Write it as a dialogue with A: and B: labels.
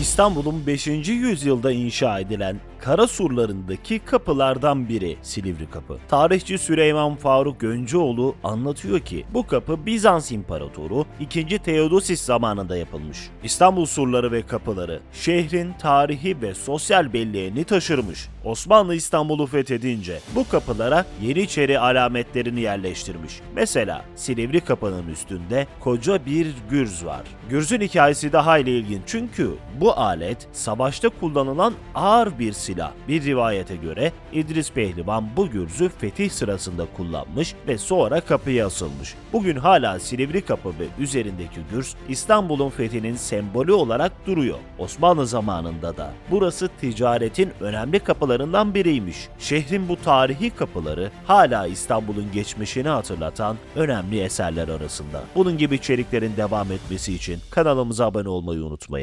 A: İstanbul'un 5. yüzyılda inşa edilen kara surlarındaki kapılardan biri Silivri Kapı. Tarihçi Süleyman Faruk Göncüoğlu anlatıyor ki bu kapı Bizans İmparatoru 2. Theodosis zamanında yapılmış. İstanbul surları ve kapıları şehrin tarihi ve sosyal belleğini taşırmış. Osmanlı İstanbul'u fethedince bu kapılara Yeniçeri alametlerini yerleştirmiş. Mesela Silivri Kapı'nın üstünde koca bir gürz var. Gürzün hikayesi de hayli ilginç çünkü bu alet savaşta kullanılan ağır bir silah. Bir rivayete göre İdris Pehlivan bu gürzü fetih sırasında kullanmış ve sonra kapıya asılmış. Bugün hala Silivri Kapı ve üzerindeki gürz İstanbul'un fethinin sembolü olarak duruyor. Osmanlı zamanında da burası ticaretin önemli kapılarından biriymiş. Şehrin bu tarihi kapıları hala İstanbul'un geçmişini hatırlatan önemli eserler arasında. Bunun gibi içeriklerin devam etmesi için kanalımıza abone olmayı unutmayın.